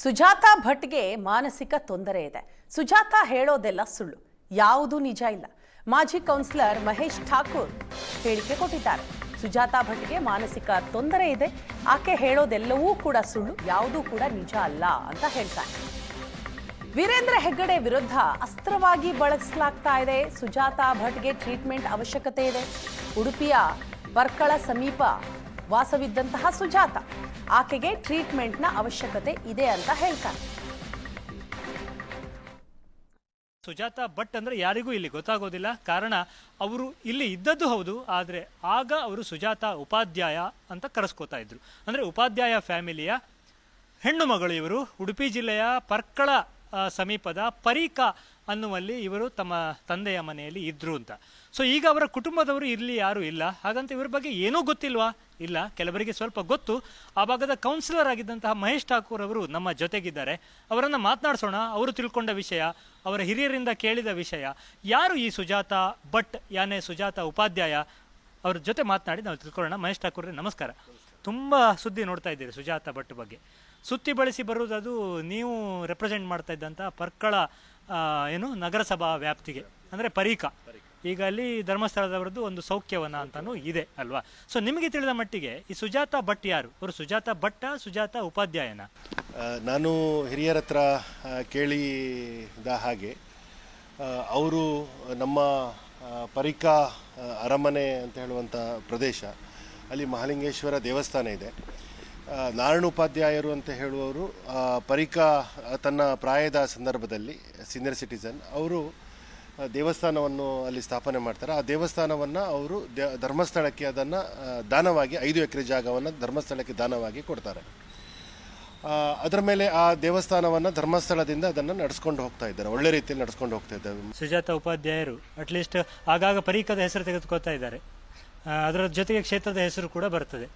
ಸುಜಾತಾ ಭಟ್ಗೆ ಮಾನಸಿಕ ತೊಂದರೆ ಇದೆ. ಸುಜಾತ ಹೇಳೋದೆಲ್ಲ ಸುಳ್ಳು. ಯಾವುದೂ ನಿಜ ಇಲ್ಲ. ಮಾಜಿ ಕೌನ್ಸಿಲರ್ ಮಹೇಶ್ ಠಾಕೂರ್ ಹೇಳಿಕೆ ಕೊಟ್ಟಿದ್ದಾರೆ. ಸುಜಾತಾ ಭಟ್ಗೆ ಮಾನಸಿಕ ತೊಂದರೆ ಇದೆ. ಆಕೆ ಹೇಳೋದೆಲ್ಲವೂ ಕೂಡ ಸುಳ್ಳು, ಯಾವುದೂ ಕೂಡ ನಿಜ ಅಲ್ಲ ಅಂತ ಹೇಳ್ತಾರೆ ವೀರೇಂದ್ರ ಹೆಗ್ಗಡೆ ವಿರುದ್ಧ ಅಸ್ತ್ರವಾಗಿ ಬಳಸಲಾಗ್ತಾ ಇದೆ. ಸುಜಾತಾ ಭಟ್ಗೆ ಟ್ರೀಟ್ಮೆಂಟ್ ಅವಶ್ಯಕತೆ ಇದೆ. ಉಡುಪಿಯ ಬರ್ಕಳ ಸಮೀಪ ವಾಸವಿದ್ದಂತಹ ಸುಜಾತ. ಆಕೆಗೆ ಟ್ರೀಟ್ಮೆಂಟ್ನ ಅವಶ್ಯಕತೆ ಇದೆ ಅಂತ ಹೇಳ್ತಾರೆ ಸುಜಾತ ಭಟ್ ಅಂದ್ರೆ ಯಾರಿಗೂ ಇಲ್ಲಿ ಗೊತ್ತಾಗೋದಿಲ್ಲ. ಕಾರಣ ಅವರು ಇಲ್ಲಿ ಇದ್ದದ್ದು ಹೌದು, ಆದರೆ ಆಗ ಅವರು ಸುಜಾತ ಉಪಾಧ್ಯಾಯ ಅಂತ ಕರೆಸ್ಕೋತಾ ಇದ್ರು. ಅಂದ್ರೆ ಉಪಾಧ್ಯಾಯ ಫ್ಯಾಮಿಲಿಯ ಹೆಣ್ಣು ಮಗಳು ಇವರು. ಉಡುಪಿ ಜಿಲ್ಲೆಯ ಪರ್ಕಳ ಸಮೀಪದ ಪರೀಕ ಅನ್ನುವಲ್ಲಿ ಇವರು ತಮ್ಮ ತಂದೆಯ ಮನೆಯಲ್ಲಿ ಇದ್ರು ಅಂತ. ಸೊ ಈಗ ಅವರ ಕುಟುಂಬದವರು ಇಲ್ಲಿ ಯಾರು ಇಲ್ಲ. ಹಾಗಂತ ಇವರ ಬಗ್ಗೆ ಏನೂ ಗೊತ್ತಿಲ್ವಾ? ಇಲ್ಲ. ಕೆಲವರಿಗೆ ಸ್ವಲ್ಪ ಗೊತ್ತು. ಆ ಭಾಗದ ಕೌನ್ಸಿಲರ್ ಆಗಿದ್ದಂತಹ ಮಹೇಶ್ ಠಾಕೂರ್ ಅವರು ನಮ್ಮ ಜೊತೆಗಿದ್ದಾರೆ. ಅವರನ್ನು ಮಾತನಾಡಿಸೋಣ. ಅವರು ತಿಳ್ಕೊಂಡ ವಿಷಯ, ಅವರ ಹಿರಿಯರಿಂದ ಕೇಳಿದ ವಿಷಯ. ಯಾರು ಈ ಸುಜಾತ ಭಟ್ ಯಾನೆ ಸುಜಾತ ಉಪಾಧ್ಯಾಯ? ಅವ್ರ ಜೊತೆ ಮಾತನಾಡಿ ನಾವು ತಿಳ್ಕೊಳ್ಳೋಣ. ಮಹೇಶ್ ಠಾಕೂರ್ ನಮಸ್ಕಾರ. ತುಂಬ ಸುದ್ದಿ ನೋಡ್ತಾ ಇದ್ದೀರಿ ಸುಜಾತ ಭಟ್ ಬಗ್ಗೆ. ಸುತ್ತಿ ಬಳಸಿ ಬರುವುದು ಅದು ನೀವು ರೆಪ್ರೆಸೆಂಟ್ ಮಾಡ್ತಾ ಇದ್ದಂಥ ಪರ್ಕಳ ಏನು, ನಗರಸಭಾ ವ್ಯಾಪ್ತಿಗೆ, ಅಂದರೆ ಪರೀಕ. ಈಗ ಅಲ್ಲಿ ಧರ್ಮಸ್ಥಳದವರದ್ದು ಒಂದು ಸೌಖ್ಯವನ ಅಂತಲೂ ಇದೆ, ಅಲ್ವಾ? ಸೊ ನಿಮಗೆ ತಿಳಿದ ಮಟ್ಟಿಗೆ ಈ ಸುಜಾತ ಭಟ್ ಯಾರು? ಅವರು ಸುಜಾತ ಭಟ್ಟ, ಸುಜಾತ ಉಪಾಧ್ಯಾಯನ? ನಾನು ಹಿರಿಯರ ಹತ್ರ ಕೇಳಿದ ಹಾಗೆ ಅವರು ನಮ್ಮ ಪರಿಕಾ ಅರಮನೆ ಅಂತ ಹೇಳುವಂಥ ಪ್ರದೇಶ, ಅಲ್ಲಿ ಮಹಾಲಿಂಗೇಶ್ವರ ದೇವಸ್ಥಾನ ಇದೆ. ನಾರಾಯಣ ಉಪಾಧ್ಯಾಯರು ಅಂತ ಹೇಳುವವರು ಪರಿಕಾ ತನ್ನ ಪ್ರಾಯದ ಸಂದರ್ಭದಲ್ಲಿ ಸೀನಿಯರ್ ಸಿಟಿಸನ್ ಅವರು ದೇವಸ್ಥಾನವನ್ನು ಅಲ್ಲಿ ಸ್ಥಾಪನೆ ಮಾಡ್ತಾರೆ. ಆ ದೇವಸ್ಥಾನವನ್ನು ಅವರು ಧರ್ಮಸ್ಥಳಕ್ಕೆ ಅದನ್ನು ದಾನವಾಗಿ, ಐದು ಎಕರೆ ಜಾಗವನ್ನು ಧರ್ಮಸ್ಥಳಕ್ಕೆ ದಾನವಾಗಿ ಕೊಡ್ತಾರೆ. ಅದರ ಮೇಲೆ ಆ ದೇವಸ್ಥಾನವನ್ನು ಧರ್ಮಸ್ಥಳದಿಂದ ಅದನ್ನು ನಡೆಸ್ಕೊಂಡು ಹೋಗ್ತಾ ಇದ್ದಾರೆ. ಒಳ್ಳೆ ರೀತಿಯಲ್ಲಿ ನಡೆಸ್ಕೊಂಡು ಹೋಗ್ತಾ ಇದ್ದಾರೆ. ಸುಜಾತ ಉಪಾಧ್ಯಾಯರು ಅಟ್ಲೀಸ್ಟ್ ಆಗಾಗ ಪರೀಕದ ಹೆಸರು ತೆಗೆದುಕೊಳ್ತಾ ಇದ್ದಾರೆ. ಅದರ ಜೊತೆಗೆ ಕ್ಷೇತ್ರದ ಹೆಸರು ಕೂಡ ಬರ್ತದೆ.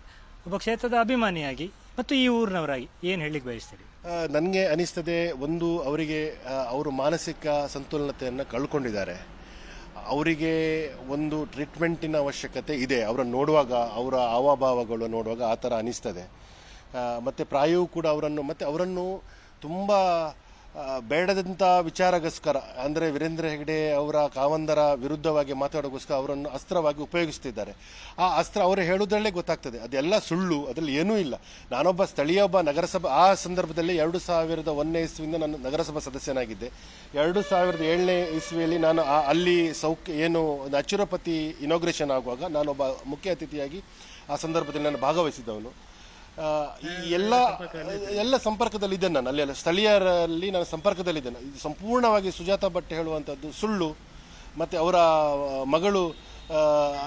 ಒಬ್ಬ ಕ್ಷೇತ್ರದ ಅಭಿಮಾನಿಯಾಗಿ ಮತ್ತು ಈ ಊರಿನವರಾಗಿ ಏನು ಹೇಳಲಿಕ್ಕೆ ಬಯಸ್ತೀರಿ? ನನಗೆ ಅನಿಸ್ತದೆ ಒಂದು ಅವರಿಗೆ ಅವರು ಮಾನಸಿಕ ಸಂತುಲನತೆಯನ್ನು ಕಳ್ಕೊಂಡಿದ್ದಾರೆ. ಅವರಿಗೆ ಒಂದು ಟ್ರೀಟ್ಮೆಂಟಿನ ಅವಶ್ಯಕತೆ ಇದೆ. ಅವರನ್ನು ನೋಡುವಾಗ, ಅವರ ಹಾವಭಾವಗಳು ನೋಡುವಾಗ ಆ ಥರ ಅನಿಸ್ತದೆ. ಮತ್ತು ಪ್ರಾಯವೂ ಕೂಡ ಅವರನ್ನು, ಮತ್ತು ಅವರನ್ನು ತುಂಬ ಬೇಡದಂಥ ವಿಚಾರಗೋಸ್ಕರ, ಅಂದರೆ ವೀರೇಂದ್ರ ಹೆಗಡೆ ಅವರ ಕಾವಂದರ ವಿರುದ್ಧವಾಗಿ ಮಾತಾಡೋಕ್ಕೋಸ್ಕರ ಅವರನ್ನು ಅಸ್ತ್ರವಾಗಿ ಉಪಯೋಗಿಸ್ತಿದ್ದಾರೆ. ಆ ಅಸ್ತ್ರ ಅವರು ಹೇಳುವುದರಲ್ಲೇ ಗೊತ್ತಾಗ್ತದೆ. ಅದೆಲ್ಲ ಸುಳ್ಳು, ಅದರಲ್ಲಿ ಏನೂ ಇಲ್ಲ. ನಾನೊಬ್ಬ ಸ್ಥಳೀಯ ಒಬ್ಬ ನಗರಸಭಾ, ಆ ಸಂದರ್ಭದಲ್ಲಿ ಎರಡು ಸಾವಿರದ ಒಂದನೇ ಇಸ್ವಿಯಿಂದ ನಾನು ನಗರಸಭಾ ಸದಸ್ಯನಾಗಿದ್ದೆ. ಎರಡು ಸಾವಿರದ ಏಳನೇ ಇಸ್ವಿಯಲ್ಲಿ ನಾನು ಅಲ್ಲಿ ಸೌಖ್ಯ ಏನು, ಒಂದು ಅಚುರಪತಿ ಇನಾಗ್ರೇಷನ್ ಆಗುವಾಗ ನಾನೊಬ್ಬ ಮುಖ್ಯ ಅತಿಥಿಯಾಗಿ ಆ ಸಂದರ್ಭದಲ್ಲಿ ನಾನು ಭಾಗವಹಿಸಿದ್ದವನು. ಎಲ್ಲ ಎಲ್ಲ ಸಂಪರ್ಕದಲ್ಲಿ ಇದ್ದೇನೆ ನಾನು. ಅಲ್ಲಿ ಎಲ್ಲ ಸ್ಥಳೀಯರಲ್ಲಿ ನಾನು ಸಂಪರ್ಕದಲ್ಲಿದ್ದೇನೆ. ಇದು ಸಂಪೂರ್ಣವಾಗಿ ಸುಜಾತ ಭಟ್ ಹೇಳುವಂಥದ್ದು ಸುಳ್ಳು ಮತ್ತು ಅವರ ಮಗಳು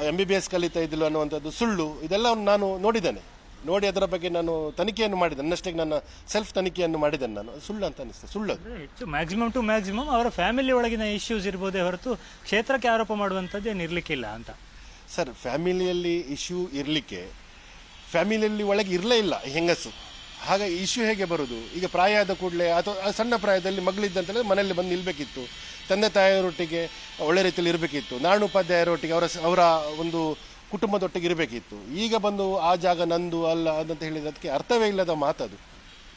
ಎಂ ಬಿ ಬಿ ಎಸ್ ಕಲಿತಾ ಇದ್ದಿಲ್ಲ ಅನ್ನುವಂಥದ್ದು ಸುಳ್ಳು ಇದೆಲ್ಲ ನಾನು ನೋಡಿದ್ದೇನೆ. ನೋಡಿ ಅದರ ಬಗ್ಗೆ ನಾನು ತನಿಖೆಯನ್ನು ಮಾಡಿದೆ ನನ್ನಷ್ಟೇ ನನ್ನ ಸೆಲ್ಫ್ ತನಿಖೆಯನ್ನು ಮಾಡಿದ್ದೇನೆ ನಾನು. ಸುಳ್ಳು ಅಂತ ಅನಿಸ್ತದೆ ಸುಳ್ಳು. ಹೆಚ್ಚು ಮ್ಯಾಕ್ಸಿಮಮ್ ಟು ಮ್ಯಾಕ್ಸಿಮಮ್ ಅವರ ಫ್ಯಾಮಿಲಿ ಒಳಗಿನ ಇಶ್ಯೂಸ್ ಇರ್ಬೋದೇ ಹೊರತು ಕ್ಷೇತ್ರಕ್ಕೆ ಆರೋಪ ಮಾಡುವಂಥದ್ದು ಏನು ಅಂತ. ಸರ್ ಫ್ಯಾಮಿಲಿಯಲ್ಲಿ ಇಶ್ಯೂ ಇರಲಿಕ್ಕೆ ಫ್ಯಾಮಿಲಿಯಲ್ಲಿ ಒಳಗೆ ಇರಲೇ ಇಲ್ಲ ಹೆಂಗಸು. ಹಾಗೆ ಇಶ್ಯೂ ಹೇಗೆ ಬರೋದು? ಈಗ ಪ್ರಾಯ ಆದ ಕೂಡಲೇ ಅಥವಾ ಸಣ್ಣ ಪ್ರಾಯದಲ್ಲಿ ಮಗಳಿದ್ದಂತೇಳಿದ್ರೆ ಮನೆಯಲ್ಲಿ ಬಂದು ನಿಲ್ಬೇಕಿತ್ತು. ತಂದೆ ತಾಯಿಯರೊಟ್ಟಿಗೆ ಒಳ್ಳೆ ರೀತಿಯಲ್ಲಿ ಇರಬೇಕಿತ್ತು. ನಾಣೋಪಾಧ್ಯಾಯರೊಟ್ಟಿಗೆ ಅವರ ಅವರ ಒಂದು ಕುಟುಂಬದೊಟ್ಟಿಗೆ ಇರಬೇಕಿತ್ತು. ಈಗ ಬಂದು ಆ ಜಾಗ ನಂದು ಅಲ್ಲ ಅದಂತ ಹೇಳಿದಕ್ಕೆ ಅರ್ಥವೇ ಇಲ್ಲದ ಮಾತದು.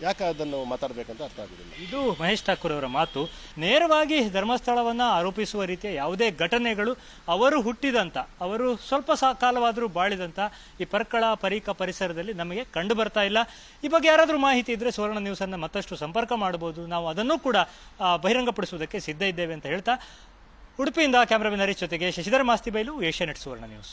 ಯಾಕೆ ಅದನ್ನು ಮಾತಾಡಬೇಕಂತ ಅರ್ಥ ಆಗುದಿಲ್ಲ. ಇದು ಮಹೇಶ್ ಠಾಕೂರ್ ಅವರ ಮಾತು. ನೇರವಾಗಿ ಧರ್ಮಸ್ಥಳವನ್ನ ಆರೋಪಿಸುವ ರೀತಿಯ ಯಾವುದೇ ಘಟನೆಗಳು ಅವರು ಹುಟ್ಟಿದಂತ, ಅವರು ಸ್ವಲ್ಪ ಕಾಲವಾದರೂ ಬಾಳಿದಂತ ಈ ಪರ್ಕಳ ಪರೀಕ ಪರಿಸರದಲ್ಲಿ ನಮಗೆ ಕಂಡು ಬರ್ತಾ ಇಲ್ಲ. ಈ ಬಗ್ಗೆ ಯಾರಾದರೂ ಮಾಹಿತಿ ಇದ್ರೆ ಸುವರ್ಣ ನ್ಯೂಸ್ ಅನ್ನ ಮತ್ತಷ್ಟು ಸಂಪರ್ಕ ಮಾಡಬಹುದು. ನಾವು ಅದನ್ನು ಕೂಡ ಬಹಿರಂಗಪಡಿಸುವುದಕ್ಕೆ ಸಿದ್ಧ ಇದ್ದೇವೆ ಅಂತ ಹೇಳ್ತಾ, ಉಡುಪಿಯಿಂದ ಕ್ಯಾಮ್ರಾಮನ್ ಹರೀಶ್ ಜೊತೆಗೆ ಶಶಿಧರ ಮಾಸ್ತಿ ಬೈಲು ಏಷ್ಯಾನೆಟ್ ಸುವರ್ಣ ನ್ಯೂಸ್.